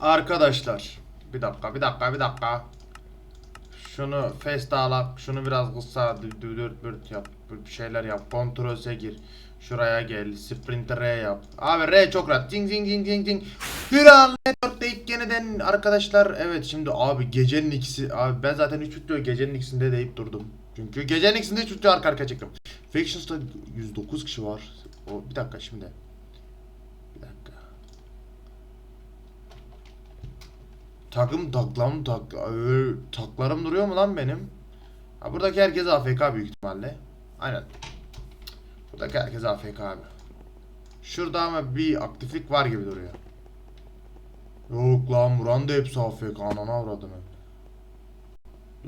Arkadaşlar. Bir dakika bir dakika bir dakika. Şunu fes dağla. Şunu biraz kısa dürt bürt yap. Bir şeyler yap. Kontrolse gir. Şuraya gel. Sprint R yap. Abi R çok rahat. Zing zing zing zing zing. Hüran Network'te ilk yeniden arkadaşlar. Evet şimdi abi gecenin ikisi. Abi ben zaten 3 bitiyor. Gecenin ikisinde deyip durdum. Çünkü gecenin ikisinde 3 bitiyor arka arkaya çektim. Fictions'ta 109 kişi var. O bir dakika şimdi. Bir dakika. Takım taklam tak taklarım duruyor mu lan benim? Ha, buradaki herkes AFK büyük ihtimalle. Aynen. Buradaki herkes AFK abi. Şurada ama bir aktiflik var gibi duruyor. Yok lan buranın da hepsi AFK anana avradım.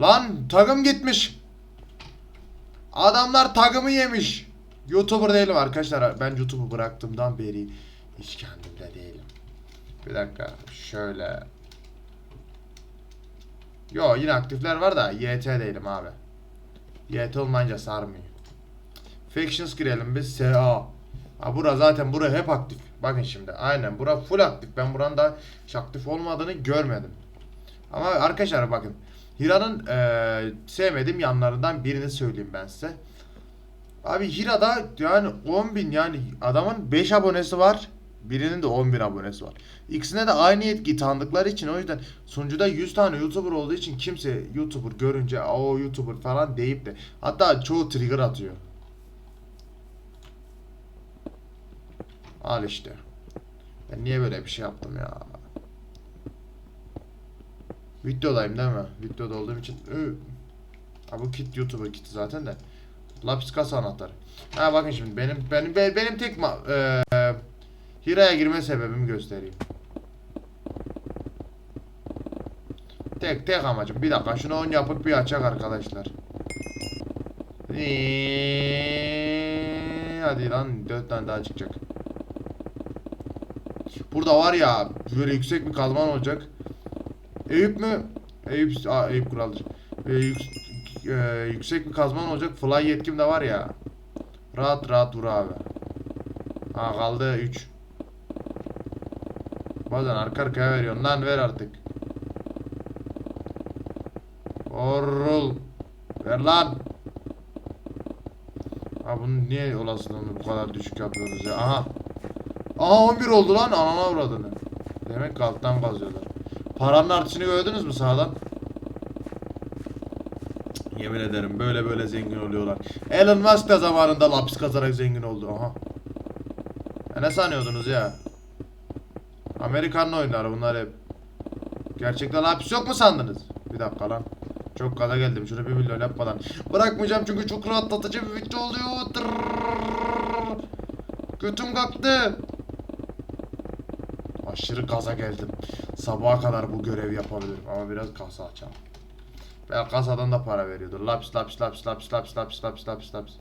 Lan takım gitmiş. Adamlar takımı yemiş. Youtuber değilim arkadaşlar. Ben YouTube'u bıraktığımdan beri hiç kendimde değilim. Bir dakika şöyle Yo yine aktifler var da YT değilim abi. YT olmayınca sarmıyor. Factions girelim biz. SA. Ha bura zaten bura hep aktif. Bakın şimdi aynen bura full aktif. Ben buranın da hiç aktif olmadığını görmedim. Ama arkadaşlar bakın. Hira'nın e, sevmediğim yanlarından birini söyleyeyim ben size. Abi Hira'da yani 10 bin yani adamın 5 abonesi var. Birinin de 10 bin abonesi var. İkisine de aynı yetkiyi tanıdıkları için o yüzden sunucuda 100 tane YouTuber olduğu için kimse YouTuber görünce o YouTuber falan deyip de hatta çoğu trigger atıyor. Al işte. Ben niye böyle bir şey yaptım ya? Videodayım değil mi? Videoda olduğum için. Ha, bu kit YouTuber kiti zaten de. Lapis kasa anahtarı. Ha bakın şimdi benim benim benim tek ma e Hira'ya girme sebebimi göstereyim. Tek tek amacım. Bir dakika şunu on yapıp bir açak arkadaşlar. Eee, hadi lan dört tane daha çıkacak. Burada var ya böyle yüksek bir kalman olacak. Eyüp mü? Eyüp, aa, Eyüp kraldır. Ee, yük, e, yüksek bir kazman olacak. Fly yetkim de var ya. Rahat rahat dur abi. Ha kaldı 3. Bazen arka arkaya veriyorsun lan ver artık. Orul. Ver lan. Ha bunu niye olasılığını bu kadar düşük yapıyoruz ya? Aha. Aha 11 oldu lan anana avradını. Demek ki alttan kazıyorlar. Paranın artışını gördünüz mü sağdan? Yemin ederim böyle böyle zengin oluyorlar. Elon Musk da zamanında lapis kazarak zengin oldu. Aha. Ya ne sanıyordunuz ya? Amerikan oyunları bunlar hep. Gerçekten hapis yok mu sandınız? Bir dakika lan. Çok gaza geldim. Şöyle bir milyon yapmadan. Bırakmayacağım çünkü çok rahatlatıcı bir video oluyor. Tırrrr. Götüm kalktı. Aşırı gaza geldim. Sabaha kadar bu görevi yapabilirim. Ama biraz kasa açalım. Ben kasadan da para veriyordur. Laps laps laps laps laps laps laps laps laps.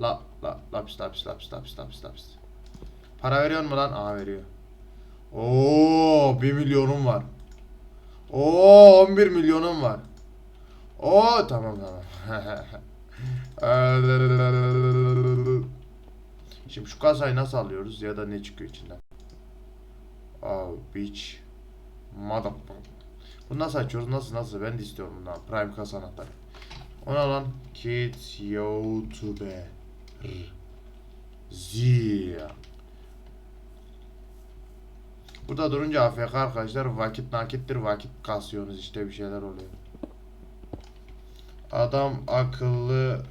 La, la, laps laps laps laps laps laps. Para veriyor mu lan? Aha veriyor. Oo 1 milyonum var. Oo 11 milyonum var. Oo tamam tamam. Şimdi şu kasayı nasıl alıyoruz ya da ne çıkıyor içinden? Oh, bitch. Motherfucker. Bunu nasıl açıyoruz? Nasıl nasıl? Ben de istiyorum bundan. Prime kasa anahtarı. Ona lan. Kids YouTube. Zia. Burada durunca AFK arkadaşlar vakit nakittir vakit kasıyorsunuz işte bir şeyler oluyor. Adam akıllı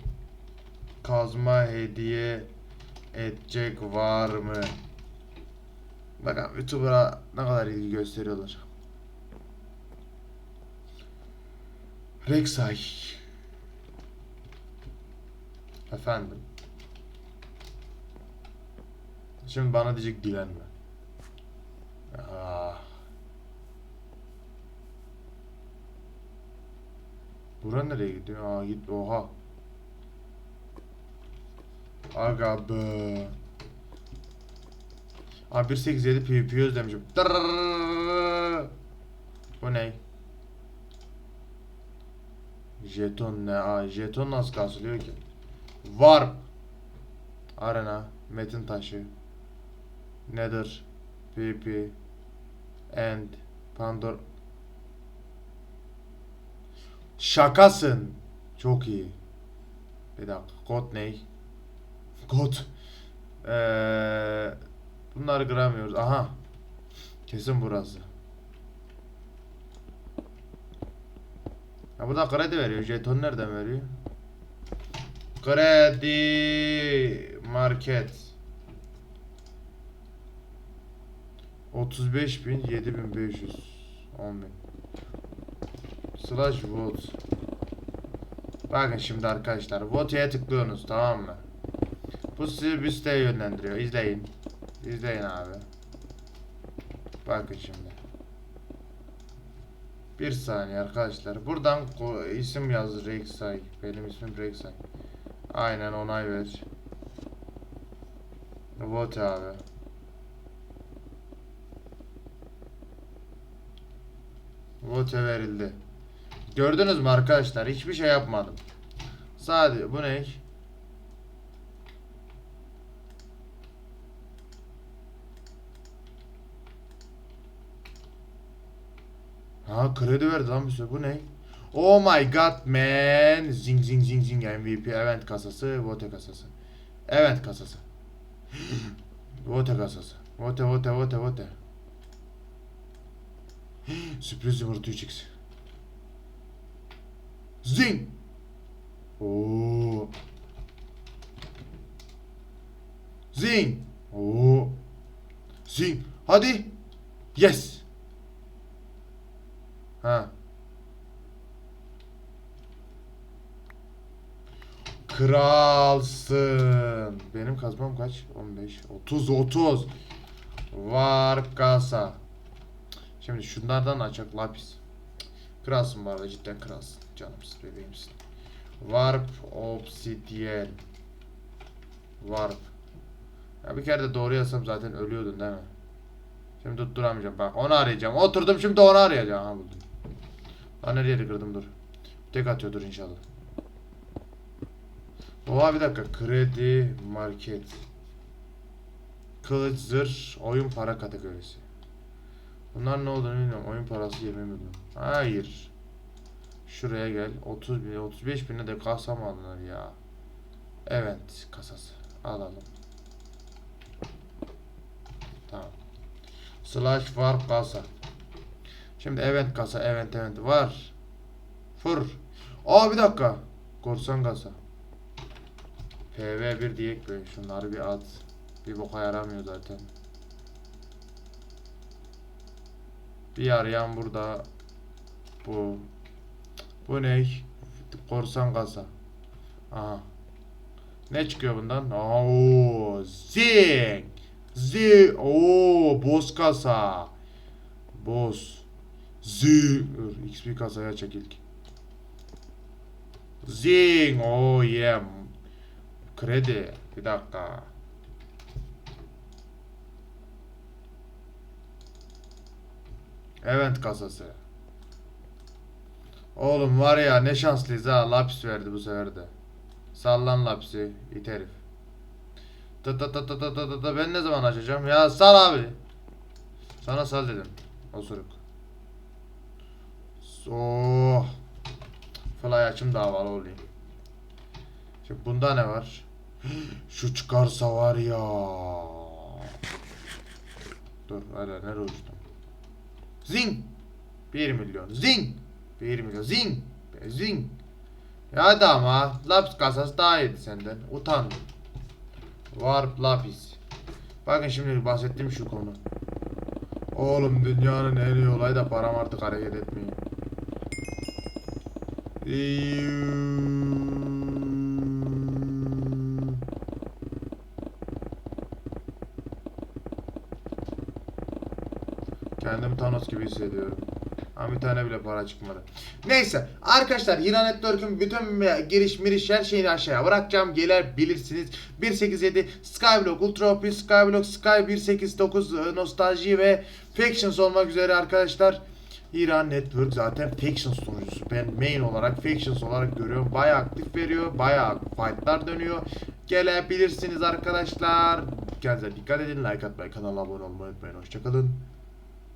kazma hediye edecek var mı? Bakın YouTuber'a ne kadar ilgi gösteriyorlar. Rexay. Efendim. Şimdi bana diyecek dilenme. Ah. Nereye gidiyor? Aa git oha. Aga be. Aa 1.8.7 PvP özlemişim. Bu ne? Jeton ne? Aa jeton nasıl kasılıyor ki? Warp. Arena. Metin taşı. Nedir? PP. and Pandora. Şakasın. Çok iyi. Bir dakika. Kod ne? Kod. Ee, bunları kıramıyoruz. Aha. Kesin burası. Ya burada kredi veriyor. Jeton nereden veriyor? Kredi market. 35 bin 7500 10 bin. Slash vote. Bakın şimdi arkadaşlar vote'ye tıklıyorsunuz tamam mı? Bu sizi bir siteye yönlendiriyor. İzleyin. İzleyin abi. Bakın şimdi. Bir saniye arkadaşlar. Buradan isim yaz Rexay benim ismim Rexay aynen onay ver. Vote abi Vote verildi. Gördünüz mü arkadaşlar? Hiçbir şey yapmadım. Sadece bu ne? Ha kredi verdi lan bir sürü. Bu ne? Oh my god man. Zing zing zing zing MVP event kasası, vote kasası. Event kasası. vote kasası. Vote vote vote vote. Sürpriz yumurta 3x. Zing. Oo. Zing. Oo. Zing. Hadi. Yes. Ha. Kralsın. Benim kazmam kaç? 15. 30 30. Var kasa. Şimdi şunlardan açak lapis. Kralsın bu arada cidden kralsın. Canımsın bebeğimsin. Warp obsidian. Warp. Ya bir kere de doğru yazsam zaten ölüyordun değil mi? Şimdi tutturamayacağım bak onu arayacağım. Oturdum şimdi onu arayacağım. Ha buldum. Lan nereye kırdım dur. Tek atıyordur inşallah. Oha bir dakika. Kredi market. Kılıç zırh oyun para kategorisi. Bunlar ne olduğunu bilmiyorum. Oyun parası 20 milyon. Hayır. Şuraya gel. 30 bin, 35 bine de kasa mı alınır ya? Evet kasası. Alalım. Tamam. Slash warp kasa. Şimdi event kasa, event event var. Fır. Aa bir dakika. Korsan kasa. PV1 diyek be. Şunları bir at. Bir boka yaramıyor zaten. Bir arayan burada. Bu. Bu ne? Korsan kasa. Aha. Ne çıkıyor bundan? Oo, zing. Zi. Oo, boss kasa. Boss. Zi. XP kasaya çek ilk. Zing. Oh yeah. Kredi. Bir dakika. Event kasası. Oğlum var ya ne şanslıyız ha. Lapis verdi bu sefer de. Sallan lapisi. it herif. Tı tı tı tı tı tı tı. Ben ne zaman açacağım? Ya sal abi. Sana sal dedim. Osuruk. Oh. Fly açım da havalı olayım. Şimdi bunda ne var? Şu çıkarsa var ya. Dur hala nereye uçtum? Zing. 1 milyon. Zing. 1 milyon. Zing. Be, Zing. Ya hadi ama. Lapis kasası daha iyiydi senden. Utandım. Warp lapis. Bakın şimdi bahsettiğim şu konu. Oğlum dünyanın en iyi olayı da param artık hareket etmiyor. İyyuu. Kendimi Thanos gibi hissediyorum. Ama bir tane bile para çıkmadı. Neyse arkadaşlar Hira Network'ün bütün giriş miriş her şeyini aşağıya bırakacağım. Gelebilirsiniz. 187 Skyblock, Ultra OP, Skyblock, Sky 189 e, Nostalji ve Factions olmak üzere arkadaşlar. Hira Network zaten Factions sunucusu. Ben main olarak Factions olarak görüyorum. Bayağı aktif veriyor. Bayağı fightlar dönüyor. Gelebilirsiniz arkadaşlar. Kendinize dikkat edin. Like atmayı, kanala abone olmayı unutmayın. Hoşçakalın.